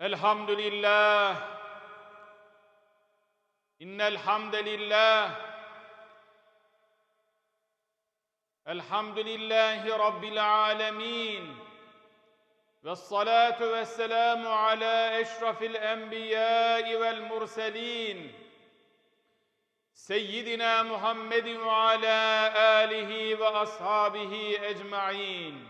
الحمد لله إن الحمد لله الحمد لله رب العالمين والصلاة والسلام على أشرف الأنبياء والمرسلين سيدنا محمد وعلى آله وأصحابه أجمعين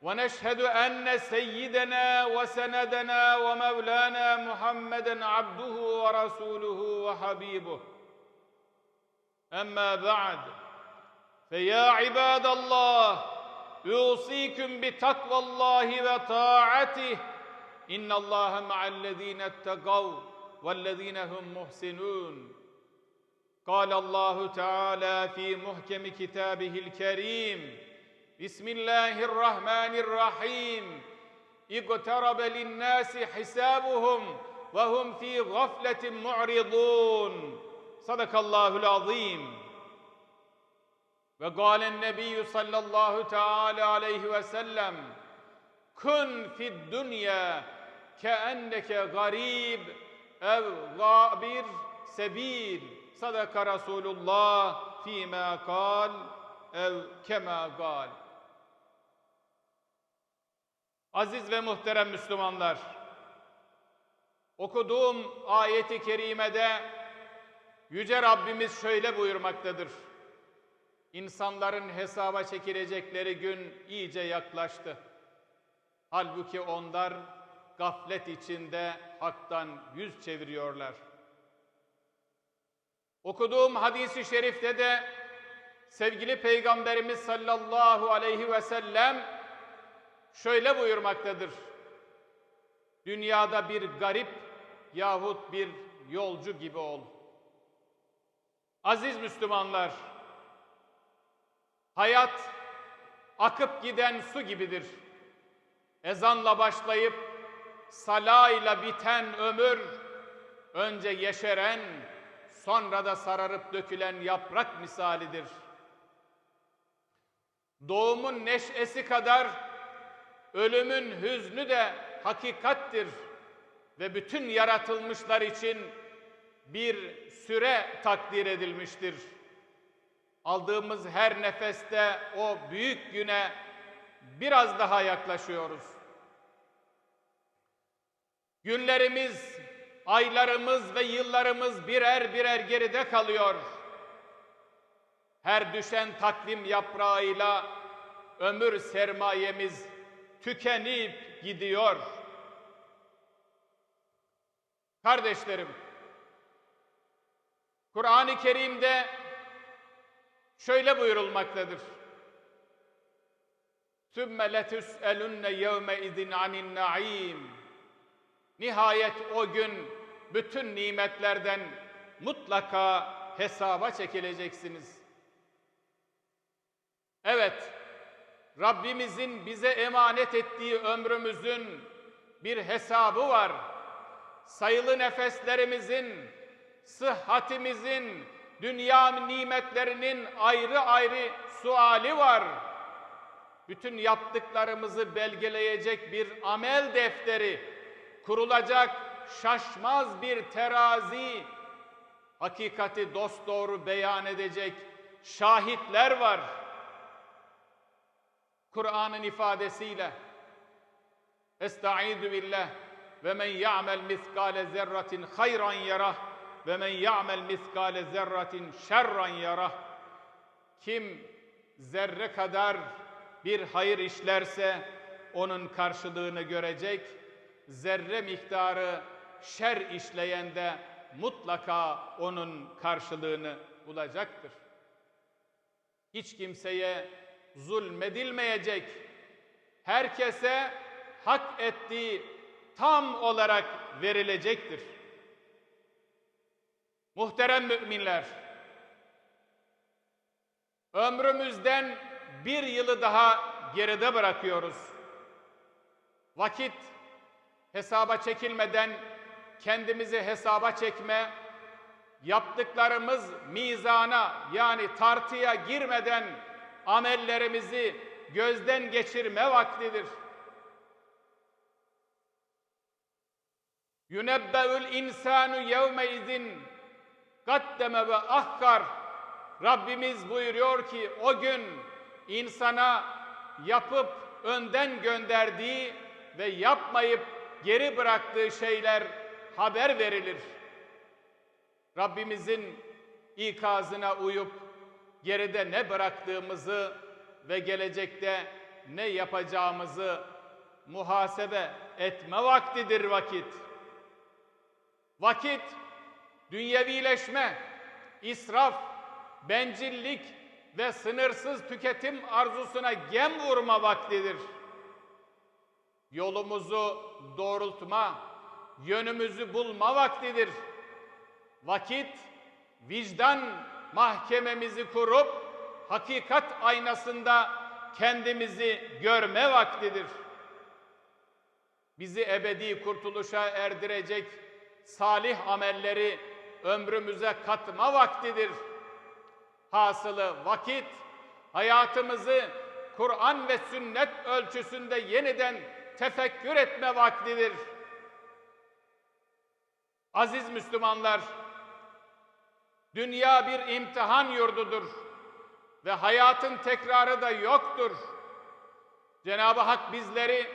ونشهد أن سيدنا وسندنا ومولانا محمدا عبده ورسوله وحبيبه. أما بعد فيا عباد الله يوصيكم بتقوى الله وطاعته. إن الله مع الذين اتقوا والذين هم محسنون. قال الله تعالى في محكم كتابه الكريم بسم الله الرحمن الرحيم اقترب للناس حسابهم وهم في غفلة معرضون. صدق الله العظيم. وقال النبي صلى الله تعالى عليه وسلم كن في الدنيا كأنك غريب أو غابر سبيل. صدق رسول الله فيما قال أو كما قال. Aziz ve muhterem Müslümanlar, okuduğum ayeti kerimede Yüce Rabbimiz şöyle buyurmaktadır. İnsanların hesaba çekilecekleri gün iyice yaklaştı. Halbuki onlar gaflet içinde haktan yüz çeviriyorlar. Okuduğum hadisi şerifte de sevgili Peygamberimiz sallallahu aleyhi ve sellem şöyle buyurmaktadır. Dünyada bir garip yahut bir yolcu gibi ol. Aziz Müslümanlar, hayat akıp giden su gibidir. Ezanla başlayıp salayla biten ömür, önce yeşeren, sonra da sararıp dökülen yaprak misalidir. Doğumun neşesi kadar ölümün hüznü de hakikattir ve bütün yaratılmışlar için bir süre takdir edilmiştir. Aldığımız her nefeste o büyük güne biraz daha yaklaşıyoruz. Günlerimiz, aylarımız ve yıllarımız birer birer geride kalıyor. Her düşen takvim yaprağıyla ömür sermayemiz tükenip gidiyor. Kardeşlerim, Kur'an-ı Kerim'de şöyle buyurulmaktadır. ثُمَّ لَتُسْأَلُنَّ يَوْمَئِذٍ عَنِ النَّعِيمِ Nihayet o gün bütün nimetlerden mutlaka hesaba çekileceksiniz. Evet, Rabbimizin bize emanet ettiği ömrümüzün bir hesabı var. Sayılı nefeslerimizin, sıhhatimizin, dünya nimetlerinin ayrı ayrı suali var. Bütün yaptıklarımızı belgeleyecek bir amel defteri, kurulacak şaşmaz bir terazi, hakikati dosdoğru beyan edecek şahitler var. Kur'an'ın ifadesiyle Estaizu billah ve men ya'mel miskale zerratin hayran yarah ve men ya'mel miskale zerratin şerran yarah kim zerre kadar bir hayır işlerse onun karşılığını görecek zerre miktarı şer işleyen de mutlaka onun karşılığını bulacaktır. Hiç kimseye zulmedilmeyecek. herkese hak ettiği tam olarak verilecektir. Muhterem müminler, ömrümüzden bir yılı daha geride bırakıyoruz. Vakit hesaba çekilmeden kendimizi hesaba çekme, yaptıklarımız mizana yani tartıya girmeden amellerimizi gözden geçirme vaktidir. Yunebbeül insanu yevme izin kaddeme ve ahkar Rabbimiz buyuruyor ki o gün insana yapıp önden gönderdiği ve yapmayıp geri bıraktığı şeyler haber verilir. Rabbimizin ikazına uyup geride ne bıraktığımızı ve gelecekte ne yapacağımızı muhasebe etme vaktidir vakit. Vakit dünyevileşme, israf, bencillik ve sınırsız tüketim arzusuna gem vurma vaktidir. Yolumuzu doğrultma, yönümüzü bulma vaktidir. Vakit vicdan mahkememizi kurup hakikat aynasında kendimizi görme vaktidir. Bizi ebedi kurtuluşa erdirecek salih amelleri ömrümüze katma vaktidir. Hasılı vakit hayatımızı Kur'an ve sünnet ölçüsünde yeniden tefekkür etme vaktidir. Aziz Müslümanlar, dünya bir imtihan yurdudur ve hayatın tekrarı da yoktur. Cenab-ı Hak bizleri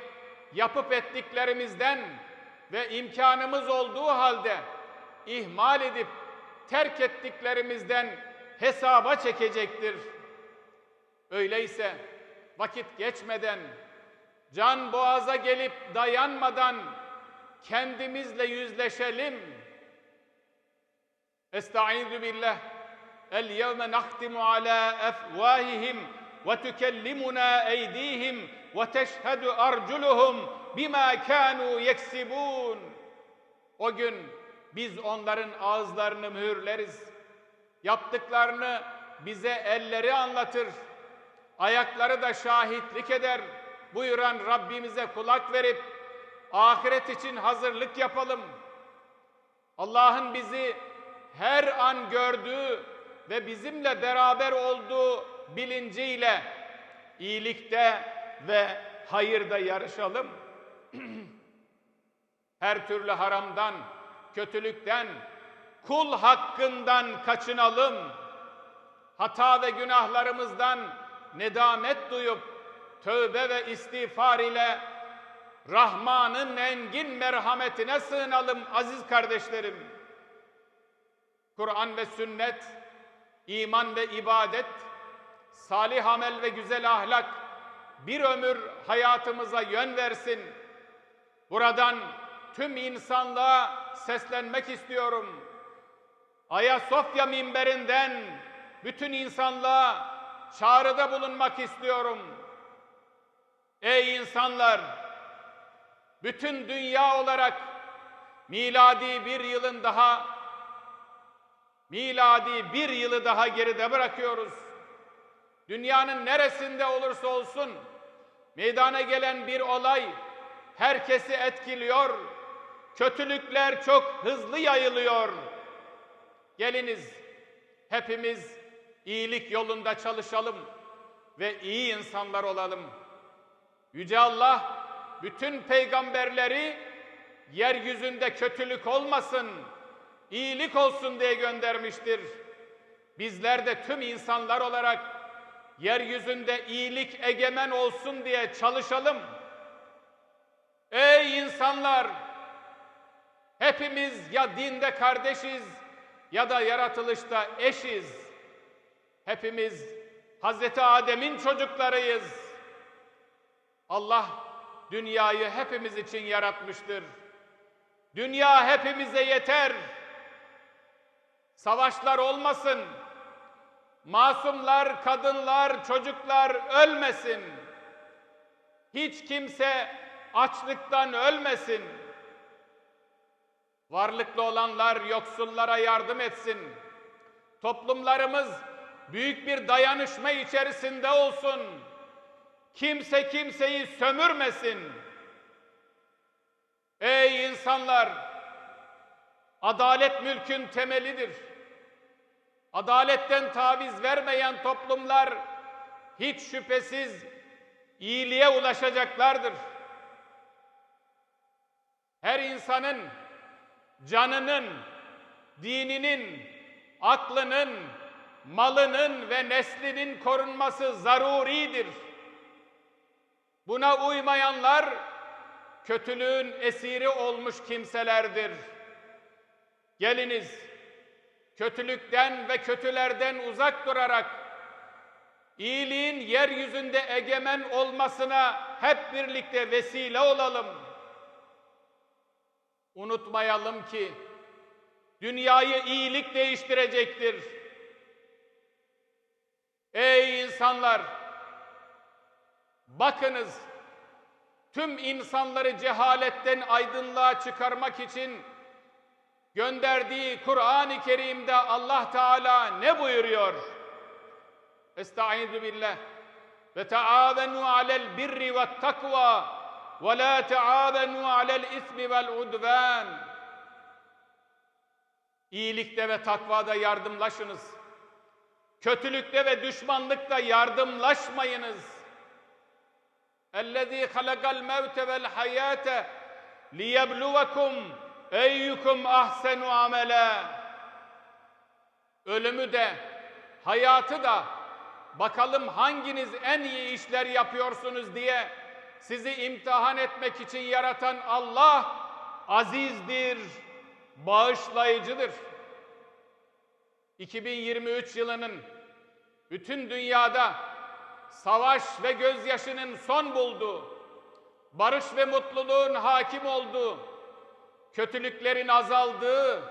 yapıp ettiklerimizden ve imkanımız olduğu halde ihmal edip terk ettiklerimizden hesaba çekecektir. Öyleyse vakit geçmeden, can boğaza gelip dayanmadan kendimizle yüzleşelim. Estaizu billah. El yevme nahtimu ala efvahihim ve tükellimuna eydihim ve teşhedü arculuhum bima kanu yeksibun. O gün biz onların ağızlarını mühürleriz. Yaptıklarını bize elleri anlatır. Ayakları da şahitlik eder. Buyuran Rabbimize kulak verip ahiret için hazırlık yapalım. Allah'ın bizi her an gördüğü ve bizimle beraber olduğu bilinciyle iyilikte ve hayırda yarışalım. her türlü haramdan, kötülükten, kul hakkından kaçınalım. Hata ve günahlarımızdan nedamet duyup tövbe ve istiğfar ile Rahman'ın engin merhametine sığınalım aziz kardeşlerim. Kur'an ve sünnet, iman ve ibadet, salih amel ve güzel ahlak bir ömür hayatımıza yön versin. Buradan tüm insanlığa seslenmek istiyorum. Ayasofya minberinden bütün insanlığa çağrıda bulunmak istiyorum. Ey insanlar! Bütün dünya olarak miladi bir yılın daha miladi bir yılı daha geride bırakıyoruz. Dünyanın neresinde olursa olsun meydana gelen bir olay herkesi etkiliyor. Kötülükler çok hızlı yayılıyor. Geliniz hepimiz iyilik yolunda çalışalım ve iyi insanlar olalım. Yüce Allah bütün peygamberleri yeryüzünde kötülük olmasın, iyilik olsun diye göndermiştir. Bizler de tüm insanlar olarak yeryüzünde iyilik egemen olsun diye çalışalım. Ey insanlar! Hepimiz ya dinde kardeşiz ya da yaratılışta eşiz. Hepimiz Hazreti Adem'in çocuklarıyız. Allah dünyayı hepimiz için yaratmıştır. Dünya hepimize yeter. Savaşlar olmasın. Masumlar, kadınlar, çocuklar ölmesin. Hiç kimse açlıktan ölmesin. Varlıklı olanlar yoksullara yardım etsin. Toplumlarımız büyük bir dayanışma içerisinde olsun. Kimse kimseyi sömürmesin. Ey insanlar! Adalet mülkün temelidir. Adaletten taviz vermeyen toplumlar hiç şüphesiz iyiliğe ulaşacaklardır. Her insanın canının, dininin, aklının, malının ve neslinin korunması zaruridir. Buna uymayanlar kötülüğün esiri olmuş kimselerdir. Geliniz kötülükten ve kötülerden uzak durarak iyiliğin yeryüzünde egemen olmasına hep birlikte vesile olalım. Unutmayalım ki dünyayı iyilik değiştirecektir. Ey insanlar! Bakınız, tüm insanları cehaletten aydınlığa çıkarmak için gönderdiği Kur'an-ı Kerim'de Allah Teala ne buyuruyor? Estaizu billah. Ve taavenu alel birri ve takva ve la taavenu alel ismi vel udvan. İyilikte ve takvada yardımlaşınız. Kötülükte ve düşmanlıkta yardımlaşmayınız. اَلَّذ۪ي خَلَقَ الْمَوْتَ وَالْحَيَاةَ لِيَبْلُوَكُمْ Eyyukum ahsenu amele. Ölümü de, hayatı da bakalım hanginiz en iyi işler yapıyorsunuz diye sizi imtihan etmek için yaratan Allah azizdir, bağışlayıcıdır. 2023 yılının bütün dünyada savaş ve gözyaşının son bulduğu, barış ve mutluluğun hakim olduğu, kötülüklerin azaldığı,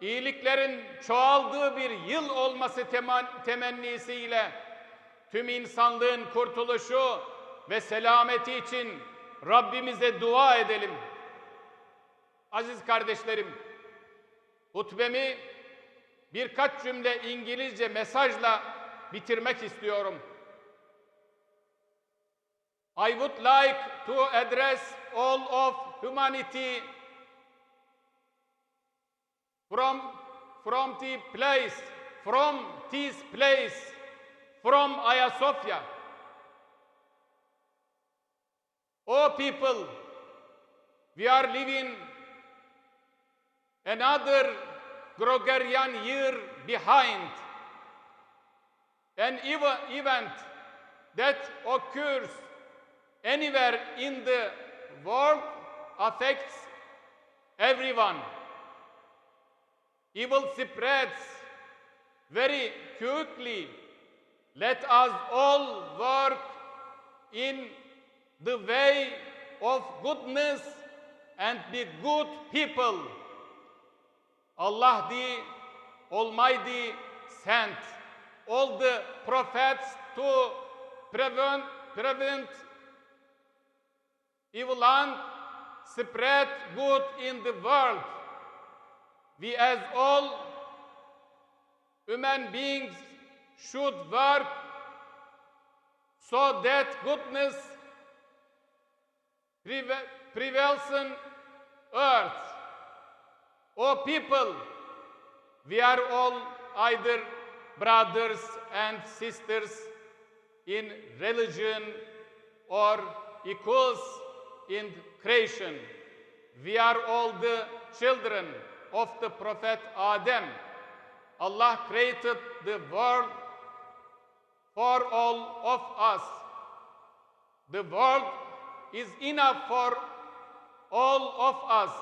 iyiliklerin çoğaldığı bir yıl olması temennisiyle tüm insanlığın kurtuluşu ve selameti için Rabbimize dua edelim. Aziz kardeşlerim, hutbemi birkaç cümle İngilizce mesajla bitirmek istiyorum. I would like to address all of humanity from, from the place, from this place, from Ayasofya. Oh people, we are living another Gregorian year behind. An even event that occurs anywhere in the world affects everyone. Evil spreads very quickly. Let us all work in the way of goodness and be good people. Allah the Almighty sent all the prophets to prevent, prevent evil and spread good in the world. We as all human beings should work so that goodness prevails on earth. O people, we are all either brothers and sisters in religion or equals in creation. We are all the children of the prophet Adam. Allah created the world for all of us. The world is enough for all of us.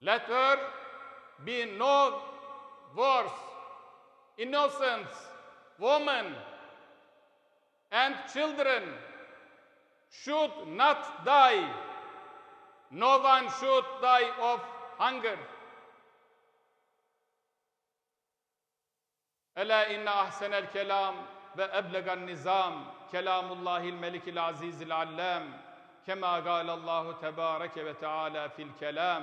Let there be no wars, innocence, women, and children should not die. No one should die of hunger. Ela inne ahsenel kelam ve eblegan nizam kelamullahil melikil azizil allam kema galallahu tebareke ve teala fil kelam.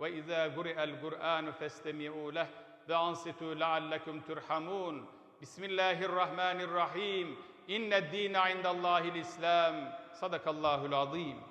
Ve izâ guri'el Kur'an festemi'û leh ve ansitu leallekum turhamun Bismillahirrahmanirrahim. İnned dîne indallâhil İslam. Sadakallâhul azîm